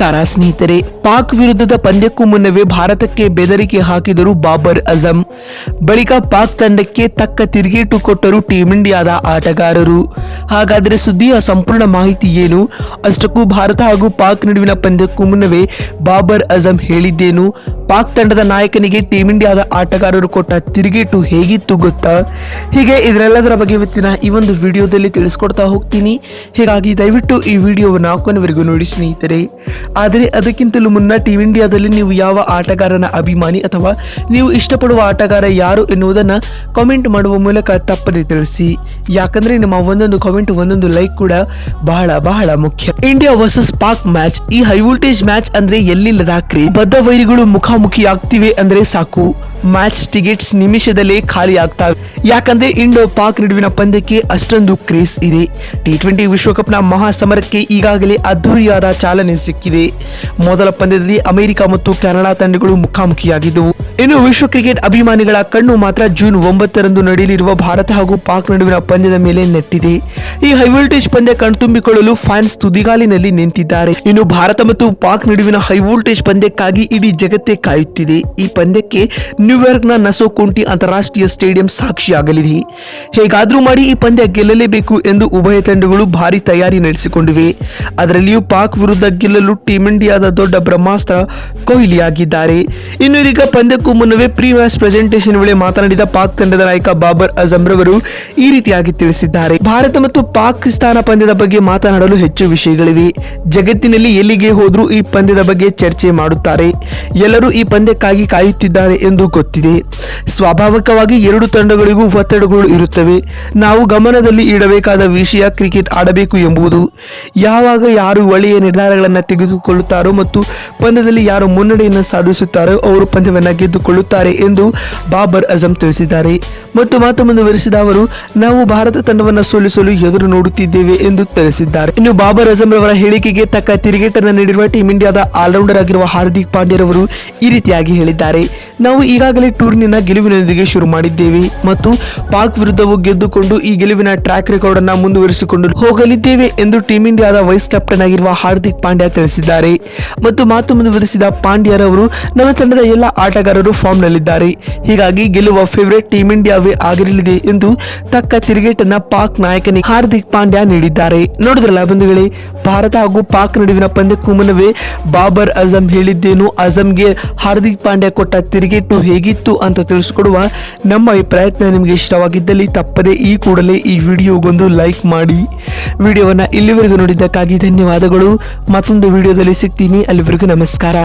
ನಮಸ್ಕಾರ ಸ್ನೇಹಿತರೆ, ಪಾಕ್ ವಿರುದ್ಧದ ಪಂದ್ಯಕ್ಕೂ ಮುನ್ನವೇ ಭಾರತಕ್ಕೆ ಬೆದರಿಕೆ ಹಾಕಿದರು ಬಾಬರ್ ಅಜಂ. ಬಳಿಕ ಪಾಕ್ ತಂಡಕ್ಕೆ ತಕ್ಕ ತಿರುಗೇಟು ಕೊಟ್ಟರು ಟೀಂ ಇಂಡಿಯಾದ ಆಟಗಾರರು. ಹಾಗಾದರೆ ಸುದ್ದಿಯ ಸಂಪೂರ್ಣ ಮಾಹಿತಿ ಏನು? ಅಷ್ಟಕ್ಕೂ ಭಾರತ ಹಾಗೂ ಪಾಕ್ ನಡುವಿನ ಪಂದ್ಯಕ್ಕೂ ಮುನ್ನವೇ ಬಾಬರ್ ಅಜಂ ಹೇಳಿದ್ದೇನು? ಪಾಕ್ ತಂಡದ ನಾಯಕನಿಗೆ ಟೀಂ ಇಂಡಿಯಾದ ಆಟಗಾರರು ಕೊಟ್ಟ ತಿರುಗೇಟು ಹೇಗಿತ್ತು ಗೊತ್ತಾ? ಹೀಗೆ ಇದರೆಲ್ಲದರ ಬಗ್ಗೆ ಇವತ್ತಿನ ಈ ಒಂದು ವಿಡಿಯೋದಲ್ಲಿ ತಿಳಿಸ್ಕೊಡ್ತಾ ಹೋಗ್ತೀನಿ. ಹೀಗಾಗಿ ದಯವಿಟ್ಟು ಈ ವಿಡಿಯೋವನ್ನು ಕೊನೆವರೆಗೂ ನೋಡಿ ಸ್ನೇಹಿತರೆ. ಆದರೆ ಅದಕ್ಕಿಂತಲೂ ಮುನ್ನ ಟೀಮ್ ಇಂಡಿಯಾದಲ್ಲಿ ನೀವು ಯಾವ ಆಟಗಾರನ ಅಭಿಮಾನಿ ಅಥವಾ ನೀವು ಇಷ್ಟಪಡುವ ಆಟಗಾರ ಯಾರು ಎನ್ನುವುದನ್ನು ಕಾಮೆಂಟ್ ಮಾಡುವ ಮೂಲಕ ತಪ್ಪದೆ ತಿಳಿಸಿ. ಯಾಕಂದ್ರೆ ನಿಮ್ಮ ಒಂದೊಂದು ಕಾಮೆಂಟ್ ಒಂದೊಂದು ಲೈಕ್ ಕೂಡ ಬಹಳ ಬಹಳ ಮುಖ್ಯ. ಇಂಡಿಯಾ ವರ್ಸಸ್ ಪಾಕ್ ಮ್ಯಾಚ್ ಈ ಹೈ ವೋಲ್ಟೇಜ್ ಮ್ಯಾಚ್ ಅಂದ್ರೆ ಎಲ್ಲಿಲ್ಲದ ಕ್ರೀ ಬದ್ಧ ವೈರಿಗಳು ಮುಖಾಮುಖಿ ಆಗ್ತಿವೆ ಅಂದ್ರೆ ಸಾಕು. ಮ್ಯಾಚ್ ಟಿಕೆಟ್ಸ್ ನಿಮಿಷದಲ್ಲೇ ಖಾಲಿ ಯಾಕಂದ್ರೆ ಇಂಡೋ ಪಾಕ್ ನಡುವಿನ ಪಂದ್ಯಕ್ಕೆ ಅಷ್ಟೊಂದು ಕ್ರೇಸ್ ಇದೆ. ಟಿ ಟ್ವೆಂಟಿ ವಿಶ್ವಕಪ್ನ ಮಹಾಸಮರಕ್ಕೆ ಈಗಾಗಲೇ ಅದ್ದೂರಿಯಾದ ಚಾಲನೆ ಸಿಕ್ಕಿದೆ. ಮೊದಲ ಪಂದ್ಯದಲ್ಲಿ ಅಮೆರಿಕ ಮತ್ತು ಕೆನಡಾ ತಂಡಗಳು ಮುಖಾಮುಖಿಯಾಗಿದ್ದವು. ಇನ್ನು ವಿಶ್ವ ಕ್ರಿಕೆಟ್ ಅಭಿಮಾನಿಗಳ ಕಣ್ಣು ಮಾತ್ರ ಜೂನ್ ಒಂಬತ್ತರಂದು ನಡೆಯಲಿರುವ ಭಾರತ ಹಾಗೂ ಪಾಕ್ ನಡುವಿನ ಪಂದ್ಯದ ಮೇಲೆ ನೆಟ್ಟಿದೆ. ಈ ಹೈ ವೋಲ್ಟೇಜ್ ಪಂದ್ಯ ಕಣ್ತುಂಬಿಕೊಳ್ಳಲು ಫ್ಯಾನ್ಸ್ ತುದಿಗಾಲಿನಲ್ಲಿ ನಿಂತಿದ್ದಾರೆ. ಇನ್ನು ಭಾರತ ಮತ್ತು ಪಾಕ್ ನಡುವಿನ ಹೈ ವೋಲ್ಟೇಜ್ ಪಂದ್ಯಕ್ಕಾಗಿ ಇಡೀ ಜಗತ್ತೇ ಕಾಯುತ್ತಿದೆ. ಈ ಪಂದ್ಯಕ್ಕೆ ನ್ಯೂಯಾರ್ಕ್ನ ನ ನಸೋಕುಂಟಿ ಅಂತಾರಾಷ್ಟ್ರೀಯ ಸ್ಟೇಡಿಯಂ ಸಾಕ್ಷಿಯಾಗಲಿದೆ. ಹೇಗಾದರೂ ಮಾಡಿ ಈ ಪಂದ್ಯ ಗೆಲ್ಲಲೇಬೇಕು ಎಂದು ಉಭಯ ತಂಡಗಳು ಭಾರಿ ತಯಾರಿ ನಡೆಸಿಕೊಂಡಿವೆ. ಅದರಲ್ಲಿಯೂ ಪಾಕ್ ವಿರುದ್ಧ ಗೆಲ್ಲಲು ಟೀಂ ಇಂಡಿಯಾದ ದೊಡ್ಡ ಬ್ರಹ್ಮಾಸ್ತ್ರ ಕೊಹ್ಲಿ ಆಗಿದ್ದಾರೆ ಇನ್ನು ಇದೀಗ ಪಂದ್ಯಕ್ಕೂ ಮುನ್ನವೇ ಪ್ರೀ ಮ್ಯಾಚ್ ಪ್ರೆಸೆಂಟೇಷನ್ ವೇಳೆ ಮಾತನಾಡಿದ ಪಾಕ್ ತಂಡದ ನಾಯಕ ಬಾಬರ್ ಅಜಂ ರವರು ಈ ರೀತಿಯಾಗಿ ತಿಳಿಸಿದ್ದಾರೆ. ಭಾರತ ಮತ್ತು ಪಾಕಿಸ್ತಾನ ಪಂದ್ಯದ ಬಗ್ಗೆ ಮಾತನಾಡಲು ಹೆಚ್ಚು ವಿಷಯಗಳಿವೆ. ಜಗತ್ತಿನಲ್ಲಿ ಎಲ್ಲಿಗೆ ಹೋದರೂ ಈ ಪಂದ್ಯದ ಬಗ್ಗೆ ಚರ್ಚೆ ಮಾಡುತ್ತಾರೆ. ಎಲ್ಲರೂ ಈ ಪಂದ್ಯಕ್ಕಾಗಿ ಕಾಯುತ್ತಿದ್ದಾರೆ ಎಂದು ಗೊತ್ತಿದೆ. ಸ್ವಾಭಾವಿಕವಾಗಿ ಎರಡು ತಂಡಗಳಿಗೂ ಒತ್ತಡಗಳು ಇರುತ್ತವೆ. ನಾವು ಗಮನದಲ್ಲಿ ಇಡಬೇಕಾದ ವಿಷಯ ಕ್ರಿಕೆಟ್ ಆಡಬೇಕು ಎಂಬುದು. ಯಾವಾಗ ಯಾರು ಒಳ್ಳೆಯ ನಿರ್ಧಾರಗಳನ್ನು ತೆಗೆದುಕೊಳ್ಳುತ್ತಾರೋ ಮತ್ತು ಪಂದ್ಯದಲ್ಲಿ ಯಾರು ಮುನ್ನಡೆಯನ್ನು ಸಾಧಿಸುತ್ತಾರೋ ಅವರು ಪಂದ್ಯವನ್ನು ಗೆದ್ದುಕೊಳ್ಳುತ್ತಾರೆ ಎಂದು ಬಾಬರ್ ಅಜಂ ತಿಳಿಸಿದ್ದಾರೆ. ಮತ್ತು ಮಾತು ಮುಂದುವರಿಸಿದ ಅವರು, ನಾವು ಭಾರತ ತಂಡವನ್ನು ಸೋಲಿಸಲು ಎದುರು ನೋಡುತ್ತಿದ್ದೇವೆ ಎಂದು ತಿಳಿಸಿದ್ದಾರೆ. ಇನ್ನು ಬಾಬರ್ ಅಜಂ ರವರ ಹೇಳಿಕೆಗೆ ತಕ್ಕ ತಿರುಗೇಟನ್ನು ನೀಡಿರುವ ಟೀಂ ಇಂಡಿಯಾದ ಆಲ್ರೌಂಡರ್ ಆಗಿರುವ ಹಾರ್ದಿಕ್ ಪಾಂಡ್ಯರವರು ಈ ರೀತಿಯಾಗಿ ಹೇಳಿದ್ದಾರೆ. ನಾವು ಈಗಾಗಲೇ ಟೂರ್ನಿನ ಗೆಲುವಿನೊಂದಿಗೆ ಶುರು ಮಾಡಿದ್ದೇವೆ ಮತ್ತು ಪಾಕ್ ವಿರುದ್ಧವೂ ಗೆದ್ದುಕೊಂಡು ಈ ಗೆಲುವಿನ ಟ್ರ್ಯಾಕ್ ರೆಕಾರ್ಡ್ ಅನ್ನು ಮುಂದುವರಿಸಿಕೊಂಡು ಹೋಗಲಿದ್ದೇವೆ ಎಂದು ಟೀಂ ಇಂಡಿಯಾದ ವೈಸ್ ಕ್ಯಾಪ್ಟನ್ ಆಗಿರುವ ಹಾರ್ದಿಕ್ ಪಾಂಡ್ಯ ತಿಳಿಸಿದ್ದಾರೆ. ಮತ್ತು ಮಾತು ಮುಂದುವರಿಸಿದ ಪಾಂಡ್ಯರವರು, ನಮ್ಮ ತಂಡದ ಎಲ್ಲ ಆಟಗಾರರು ಫಾರ್ಮ್ ನಲ್ಲಿದ್ದಾರೆ ಹೀಗಾಗಿ ಗೆಲ್ಲುವ ಫೇವರೇಟ್ ಟೀಂ ಇಂಡಿಯಾವೇ ಆಗಿರಲಿದೆ ಎಂದು ತಕ್ಕ ತಿರುಗೇಟನ್ನ ಪಾಕ್ ನಾಯಕನಿಗೆ ಹಾರ್ದಿಕ್ ಪಾಂಡ್ಯ ನೀಡಿದ್ದಾರೆ. ನೋಡಿದ್ರಲ್ಲ ಬಂಧುಗಳೇ, ಭಾರತ ಹಾಗೂ ಪಾಕ್ ನಡುವಿನ ಪಂದ್ಯಕ್ಕೂ ಮುನ್ನವೇ ಬಾಬರ್ ಅಜಂ ಹೇಳಿದ್ದೇನು, ಅಜಂಗೆ ಹಾರ್ದಿಕ್ ಪಾಂಡ್ಯ ಕೊಟ್ಟ ತಿರುಗೇಟು ಹೇಗಿತ್ತು ಅಂತ ತಿಳಿಸಿಕೊಡುವ ನಮ್ಮ ಈ ಪ್ರಯತ್ನ ನಿಮಗೆ ಇಷ್ಟವಾಗಿದ್ದಲ್ಲಿ ತಪ್ಪದೇ ಈ ಕೂಡಲೇ ಈ ವಿಡಿಯೋಗೊಂದು ಲೈಕ್ ಮಾಡಿ. ವಿಡಿಯೋವನ್ನು ಇಲ್ಲಿವರೆಗೂ ನೋಡಿದ್ದಕ್ಕಾಗಿ ಧನ್ಯವಾದಗಳು. ಮತ್ತೊಂದು ವಿಡಿಯೋದಲ್ಲಿ ಸಿಗ್ತೀನಿ. ಅಲ್ಲಿವರೆಗೂ ನಮಸ್ಕಾರ.